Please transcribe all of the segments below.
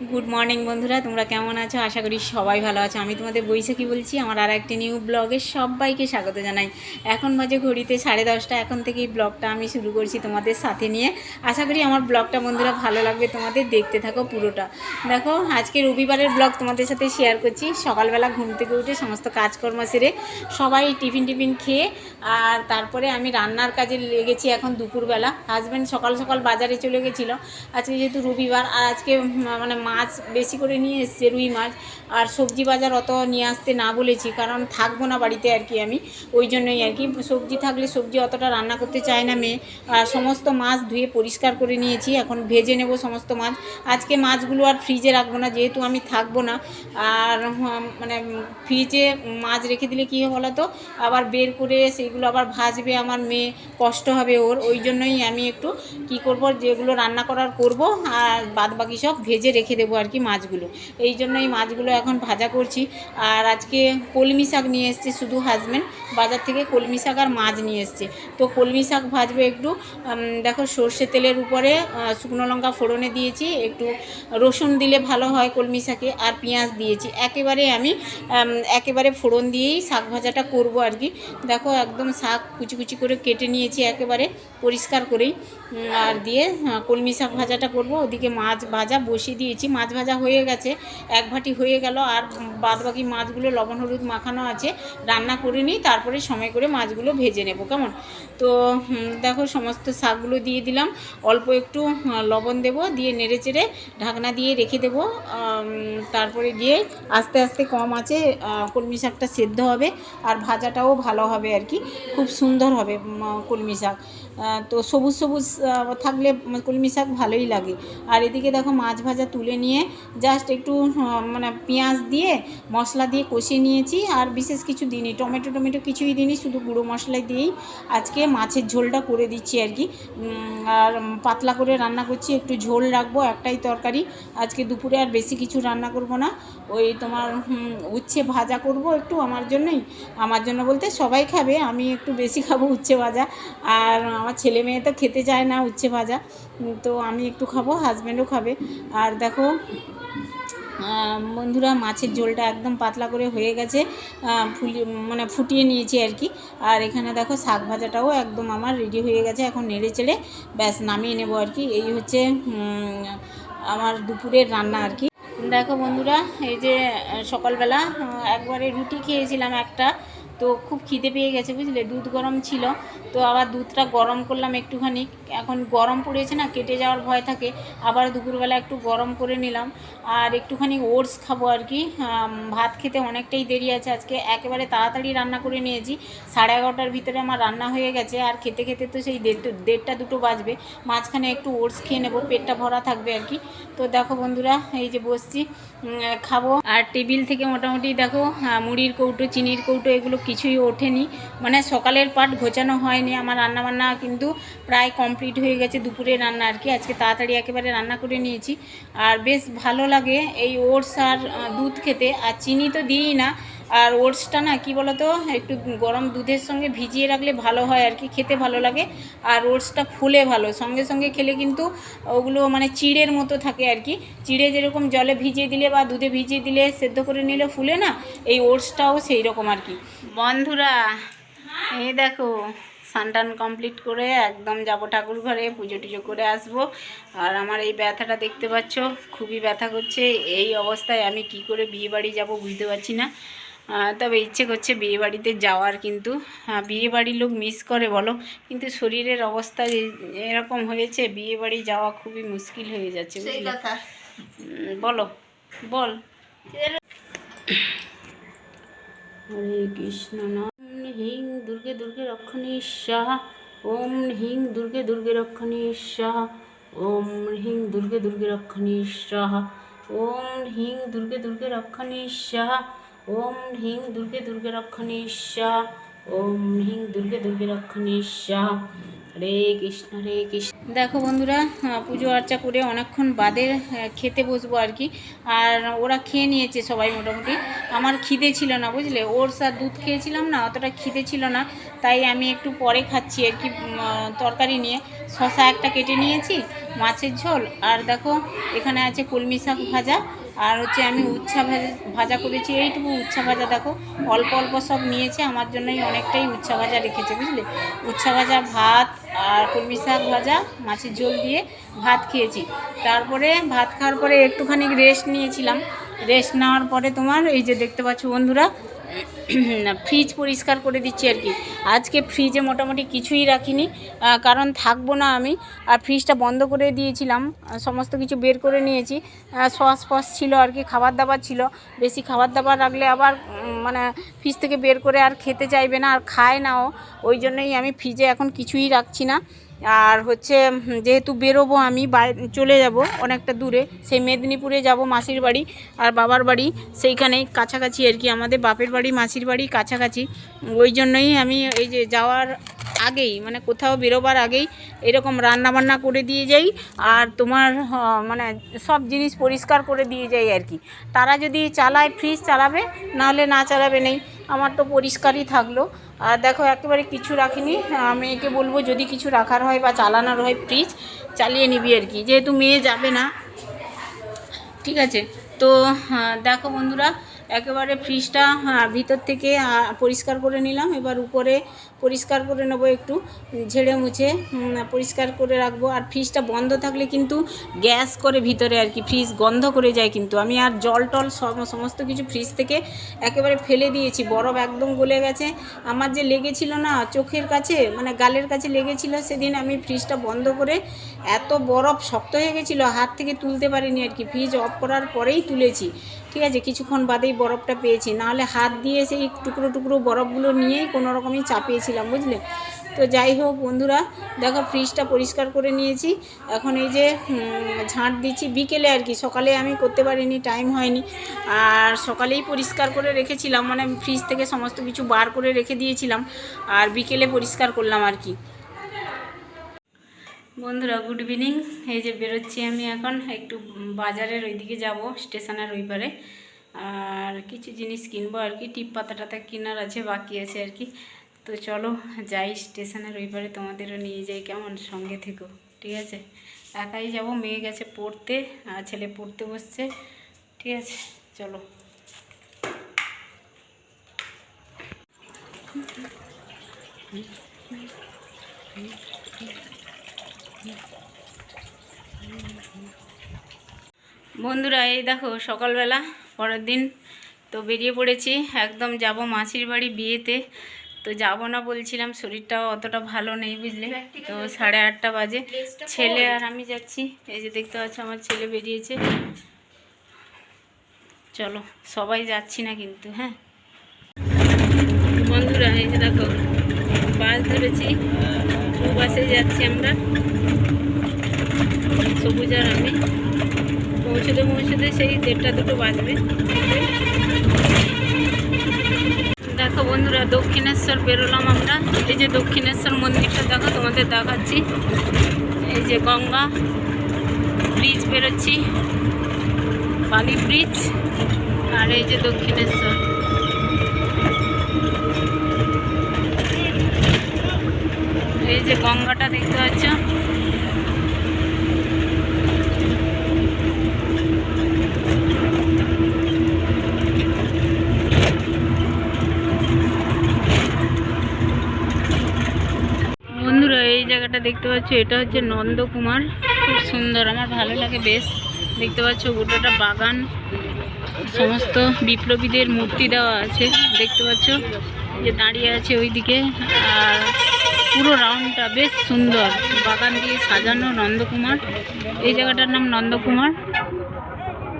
Good morning বন্ধুরা। তোমরা কেমন আছো? আশা করি সবাই ভালো আছো। আমি তোমাদের বৈশাখী বলছি। আমার আর একটি নিউ ব্লগে সবাইকে স্বাগত জানাই। এখন বাজে ঘড়িতে সাড়ে দশটা। এখন থেকেই ব্লগটা আমি শুরু করছি তোমাদের সাথে নিয়ে। আশা করি আমার ব্লগটা বন্ধুরা ভালো লাগবে। তোমাদের দেখতে থাকো পুরোটা। দেখো, আজকে রবিবারের ব্লগ তোমাদের সাথে শেয়ার করছি। সকালবেলা ঘুম থেকে উঠে সমস্ত কাজকর্ম সেরে সবাই টিফিন টিফিন খেয়ে, আর তারপরে আমি রান্নার কাজে লেগেছি এখন দুপুরবেলা। হাজব্যান্ড সকাল সকাল বাজারে চলে গেছিল। আজকে যেহেতু রবিবার, আর আজকে মানে মাছ বেশি করে নিয়ে এসছে, রুই মাছ। আর সবজি বাজার অত নিয়ে আসতে না বলেছি, কারণ থাকব না বাড়িতে আর কি আমি। ওই জন্যই আর কি, সবজি থাকলে সবজি অতটা রান্না করতে চায় না মেয়ে। আর সমস্ত মাছ ধুয়ে পরিষ্কার করে নিয়েছি, এখন ভেজে নেব সমস্ত মাছ। আজকে মাছগুলো আর ফ্রিজে রাখব না, যেহেতু আমি থাকব না। আর মানে ফ্রিজে মাছ রেখে দিলে কী বলো তো? আবার বের করে সেইগুলো আবার ভাজবে আমার মেয়ে, কষ্ট হবে ওর। ওই জন্যই আমি একটু কি করব, যেগুলো রান্না করার করব, আর বাদ বাকি সব ভেজে রেখে দেবো আর কি মাছগুলো। এই জন্য এই মাছগুলো এখন ভাজা করছি। আর আজকে কলমি শাক নিয়ে এসছে শুধু হাজব্যান্ড বাজার থেকে কলমি শাক আর মাছ নিয়ে এসছে। তো কলমি শাক ভাজবে একটু। দেখো সর্ষে তেলের উপরে শুকনো লঙ্কা ফোড়নে দিয়েছি। একটু রসুন দিলে ভালো হয় কলমি শাকে। আর পেঁয়াজ দিয়েছি। একেবারে আমি একেবারে ফোড়ন দিয়েই শাক ভাজাটা করব আর কি। দেখো একদম শাক কুচি কুচি করে কেটে নিয়েছি একেবারে পরিষ্কার করেই। আর দিয়ে কলমি শাক ভাজাটা করব। ওদিকে মাছ ভাজা বসিয়ে দিয়েছি। মাছ ভাজা হয়ে গেছে, এক ভাটি হয়ে গেল, আর বাদ বাকি মাছগুলো লবণ, হলুদ মাখানো আছে, রান্না করে নিই, তারপরে সময় করে মাছগুলো ভেজে নেব, কেমন? তো দেখো সমস্ত শাকগুলো দিয়ে দিলাম, অল্প একটু লবণ দেব, দিয়ে নেড়ে চেড়ে ঢাকনা দিয়ে রেখে দেবো তারপরে গিয়ে আস্তে আস্তে কম আছে কলমি শাকটা সেদ্ধ হবে, আর ভাজাটাও ভালো হবে আর কি, খুব সুন্দর হবে কলমি শাক। তো সবুজ সবুজ থাকলে কলমি শাক ভালোই লাগে। আর এদিকে দেখো মাছ ভাজা তুলে নিয়ে জাস্ট একটু মানে পেঁয়াজ দিয়ে মশলা দিয়ে কষিয়ে নিয়েছি। আর বিশেষ কিছু দিনই টমেটো টমেটো কিছুই দিইনি, শুধু গুঁড়ো মশলা দিয়েই আজকে মাছের ঝোলটা করে দিচ্ছি আর কি। আর পাতলা করে রান্না করছি, একটু ঝোল রাখব, একটাই তরকারি। আজকে দুপুরে আর বেশি কিছু রান্না করব না। ওই তোমার উচ্ছে ভাজা করব একটু আমার জন্যই। আমার জন্য বলতে সবাই খাবে, আমি একটু বেশি খাব উচ্ছে ভাজা। আর আমার ছেলে মেয়ে তো খেতে চায় না উচ্ছে ভাজা তো আমি একটু খাব হাজব্যান্ডও খাবে। আর দেখো বন্ধুরা মাছের ঝোলটা একদম পাতলা করে হয়ে গেছে ফুলি মানে ফুটিয়ে নিয়েছি আর কি। আর এখানে দেখো শাক ভাজাটাও একদম আমার রেডি হয়ে গেছে, এখন নেড়ে চেড়ে ব্যাস নামিয়ে নেব আর কি। এই হচ্ছে আমার দুপুরের রান্না আর কি। দেখো বন্ধুরা, এই যে সকালবেলা একবারে রুটি খেয়েছিলাম একটা তো খুব খিদে পেয়ে গেছে, বুঝলে? দুধ গরম ছিল, তো আবার দুধটা গরম করলাম একটুখানি। এখন গরম পড়েছে না, কেটে যাওয়ার ভয় থাকে। আবার দুপুরবেলা একটু গরম করে নিলাম। আর একটুখানি ওটস খাব আর কি। ভাত খেতে অনেকটাই দেরি আছে আজকে। একেবারে তাড়াতাড়ি রান্না করে নিয়েছি। সাড়ে এগারোটার ভিতরে আমার রান্না হয়ে গেছে। আর খেতে খেতে তো সেই দেড়টা দেড়টা দুটো বাজবে। মাঝখানে একটু ওটস খেয়ে নেব, পেটটা ভরা থাকবে আর কি। তো দেখো বন্ধুরা, এই যে বসছি খাব। আর টেবিল থেকে মোটামুটি দেখো মুড়ির কৌটো, চিনির কৌটো, এগুলো কিছুই ওঠেনি। মানে সকালের পাট ঘোচানো হয়নি। আমার রান্না বান্না কিন্তু প্রায় কমপ্লিট হয়ে গেছে দুপুরে রান্না আর কি। আজকে তাড়াতাড়ি একেবারে রান্না করে নিয়েছি। আর বেশ ভালো লাগে এই ওটস আর দুধ খেতে। আর চিনি তো দিই না। আর ওটসটা না, কি বলতো, একটু গরম দুধের সঙ্গে ভিজিয়ে রাখলে ভালো হয় আর কি, খেতে ভালো লাগে। আর ওটসটা ফুলে ভালো, সঙ্গে সঙ্গে খেলে কিন্তু ওগুলো মানে চিড়ের মতো থাকে আর কি। চিড়ে যেরকম জলে ভিজিয়ে দিলে বা দুধে ভিজিয়ে দিলে সেদ্ধ করে নিলে ফুলে না, এই ওটসটাও সেই রকম আর কি। বন্ধুরা, এই দেখো, সানটান কমপ্লিট করে একদম যাব ঠাকুর ঘরে, পুজো টুজো করে আসব। আর আমার এই ব্যথাটা দেখতে পাচ্ছ, খুবই ব্যথা করছে। এই অবস্থায় আমি কি করে বিয়ে বাড়ি যাব বুঝতে পারছি না। তবে ইচ্ছে করছে বিয়ে বাড়িতে যাওয়ার কিন্তু। হ্যাঁ, বিয়ে বাড়ির লোক মিস করে বলো। কিন্তু শরীরের অবস্থা এরকম হয়েছে বিয়ে বাড়ি যাওয়া খুবই মুশকিল হয়ে যাচ্ছে বলো বল। হরে কৃষ্ণ নাম হিং দুর্গে দুর্গে রক্ষণী সাহা ওম হিং দুর্গে দুর্গে রক্ষণী সাহা ওম হিং দুর্গে দুর্গে রক্ষণী সাহা ওম হিং দুর্গে দুর্গে রক্ষণী সাহা ওম হিং দুর্গে দুর্গে রক্ষণী ওম হিং দুর্গে দুর্গে রক্ষণী সাহা হরে কৃষ্ণ হরে কৃষ্ণ। দেখো বন্ধুরা পুজো আর্চা করে অনেকক্ষণ বাদে খেতে বসবো আর কি। আর ওরা খেয়ে নিয়েছে সবাই মোটামুটি। আমার খিদে ছিল না, বুঝলে? ওর সাথে দুধ খেয়েছিলাম না, অতটা খিদে ছিল না। তাই আমি একটু পরে খাচ্ছি আর কি তরকারি নিয়ে। শশা একটা কেটে নিয়েছি, মাছের ঝোল। আর দেখো, এখানে আছে কলমি শাক ভাজা। আর হচ্ছে আমি উচ্ছা ভাজা ভাজা করেছি, এইটুকু উচ্ছা ভাজা দেখো। অল্প অল্প সব নিয়েছে, আমার জন্যই অনেকটাই উচ্ছা ভাজা রেখেছে, বুঝলে? উচ্ছা ভাজা ভাত আর কলমি শাক ভাজা, মাছের ঝোল দিয়ে ভাত খেয়েছি। তারপরে ভাত খাওয়ার পরে একটুখানি রেস্ট নিয়েছিলাম। রেস্ট নেওয়ার পরে তোমার, এই যে দেখতে পাচ্ছ বন্ধুরা ফ্রিজ পরিষ্কার করে দিচ্ছি আর কি। আজকে ফ্রিজে মোটামুটি কিছুই রাখিনি কারণ থাকব না আমি। আর ফ্রিজটা বন্ধ করে দিয়েছিলাম সমস্ত কিছু বের করে নিয়েছি। সস ফস ছিল আর কি, খাবার দাবার ছিল। বেশি খাবার দাবার রাখলে আবার মানে ফ্রিজ থেকে বের করে আর খেতে চাইবে না, আর খায় নাও ওই জন্যই আমি ফ্রিজে এখন কিছুই রাখছি না। আর হচ্ছে যেহেতু বেরোবো আমি চলে যাব অনেকটা দূরে, সেই মেদিনীপুরে যাব মাসির বাড়ি আর বাবার বাড়ি। সেইখানেই কাছাকাছি আর কি, আমাদের বাপের বাড়ি, মাসির বাড়ি কাছাকাছি। ওই জন্যই আমি এই যে যাওয়ার আগেই মানে কোথাও বেরোবার আগেই এরকম রান্না বান্না করে দিয়ে যাই আর তোমার মানে সব জিনিস পরিষ্কার করে দিয়ে যাই আর কি। তারা যদি চালায় ফ্রিজ চালাবে, নাহলে না চালাবে নেই। আমার তো পরিষ্কারই থাকল। আর দেখো একেবারে কিছু রাখিনি। আমি একে বলব যদি কিছু রাখার হয় বা চালানোর হয় ফ্রিজ চালিয়ে নিবি আর কি। যেহেতু মেয়ে যাবে না ঠিক আছে? তো আহ, দেখো বন্ধুরা একেবারে ফ্রিজটা আহ, ভিতর থেকে পরিষ্কার করে নিলাম। এবার উপরে পরিষ্কার করে নেব, একটু ঝেড়ে মুছে পরিষ্কার করে রাখব। আর ফ্রিজটা বন্ধ থাকলে কিন্তু গ্যাস করে ভিতরে আর কি ফ্রিজ গন্ধ করে যায় কিন্তু। আমি আর জল টল সমস্ত কিছু ফ্রিজ থেকে একেবারে ফেলে দিয়েছি, বরফ একদম গলে গেছে। আমার যে লেগেছিল না, চোখের কাছে মানে গালের কাছে লেগেছিল, সেদিন আমি ফ্রিজটা বন্ধ করে এত বরফ শক্ত হয়ে গেছিল, হাত থেকে তুলতে পারিনি আর কি। ফ্রিজ অফ করার পরেই তুলেছি। ঠিক আছে, কিছুক্ষণ বাদেই বরফটা পেয়েছি। নাহলে হাত দিয়ে সেই টুকরো টুকরো বরফগুলো নিয়েই কোনো রকমই চাপিয়েছিলাম। বুঝলে? তো যাই হোক বন্ধুরা, দেখো ফ্রিজটা পরিষ্কার করে নিয়েছি। এখন এই যে ঝাঁট দিচ্ছি। বিকেলে আর কি, সকালে আমি করতে পারিনি টাইম হয়নি। আর সকালেই পরিষ্কার করে রেখেছিলাম মানে ফ্রিজ থেকে সমস্ত কিছু বার করে রেখে দিয়েছিলাম। আর বিকেলে পরিষ্কার করলাম আর কি। বন্ধুরা গুড ইভিনিং এই যে বেরোচ্ছি আমি এখন, একটু বাজারের ওইদিকে যাব, স্টেশনের ওই পারে। আর কিছু জিনিস কিনবো আর কি, টিপ পাতা টাতা কেনার আছে, বাকি আছে আর কি। তো চলো যাই স্টেশনের ওই পারে তোমাদেরও নিয়ে যাই কেমন সঙ্গে থেকো, ঠিক আছে? একাই যাব, মেয়ে গেছে পড়তে আর ছেলে পড়তে বসছে, ঠিক আছে? চলো। বন্ধুরা, এই দেখো সকালবেলা, পরের দিন তো বেরিয়ে পড়েছি, একদম যাব মাসির বাড়ি বিয়েতে। তো যাব না বলছিলাম শরীরটাও অতটা ভালো নেই বুঝলে। তো সাড়ে আটটা বাজে। ছেলে আর আমি যাচ্ছি। এই যে দেখতে পাচ্ছ আমার ছেলে বেরিয়েছে। চলো সবাই যাচ্ছি না কিন্তু হ্যাঁ? বন্ধুরা এই যে দেখো বাস ধরেছি। টু বাসে যাচ্ছি আমরা। সবুজ আর আমি। পৌঁছতে পৌঁছতে সেই দেড়টা দুটো বাজবে। দেখো বন্ধুরা দক্ষিণেশ্বর বেরোলাম আমরা। এই যে দক্ষিণেশ্বর মন্দিরটা দেখো, তোমাদের দেখাচ্ছি। এই যে গঙ্গা ব্রিজ বেরোচ্ছি। বালি ব্রিজ আর এই যে দক্ষিণেশ্বর। এই যে গঙ্গাটা দেখতে পাচ্ছ বন্ধুরা এই জায়গাটা দেখতে পাচ্ছ, এটা হচ্ছে নন্দকুমার। খুব সুন্দর, আমার ভালো লাগে বেশ। দেখতে পাচ্ছ, গোটাটা বাগান। সমস্ত বিপ্লবীদের মূর্তি দেওয়া আছে, দেখতে পাচ্ছ। যে দাঁড়িয়ে আছে ওইদিকে, আর পুরো রাউন্ডটা বেশ সুন্দর। বাগান দিয়ে সাজানো নন্দকুমার। এই জায়গাটার নাম নন্দকুমার।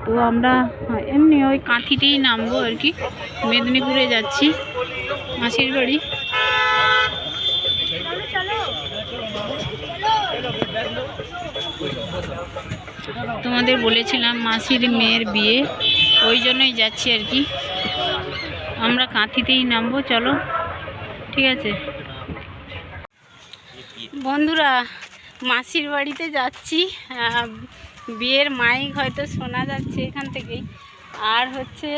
তো আমরা এমনি ওই কাঁথিতেই নামবো আর কি। মেদিনীপুরে যাচ্ছি, মাসির বাড়ি। তোমাদের বলেছিলাম মাসির মেয়ের বিয়ে, ওই জন্যই যাচ্ছি আর কি। আমরা কাঁথিতেই নামবো, চলো। ঠিক আছে। বন্ধুরা, মাসির বাড়িতে যাচ্ছি। বিয়ের মাইক হয়তো শোনা যাচ্ছে এখান থেকেই। আর হচ্ছে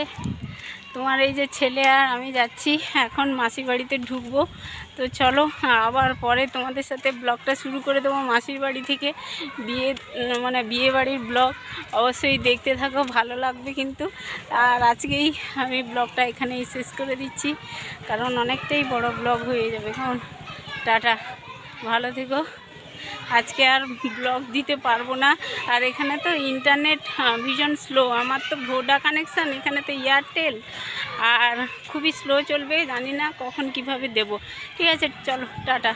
তোমার এই যে ছেলে আর আমি যাচ্ছি, এখন মাসির বাড়িতে ঢুকবো। তো চলো, আবার পরে তোমাদের সাথে ব্লগটা শুরু করে দেবো মাসির বাড়ি থেকে। বিয়ে মানে বিয়ে বাড়ির ব্লগ অবশ্যই দেখতে থাকো, ভালো লাগবে কিন্তু। আর আজকেই আমি ব্লগটা এখানেই শেষ করে দিচ্ছি, কারণ অনেকটাই বড় ব্লগ হয়ে যাবে। কারণ টাটা, ভালো থেকো। আজকে আর ব্লগ দিতে পারব না। আর এখানে তো ইন্টারনেট ভীষণ স্লো আমার তো ভোডা কানেকশান এখানে তো এয়ারটেল আর খুবই স্লো চলবে, জানি না কখন কীভাবে দেব। ঠিক আছে, চলো, টাটা।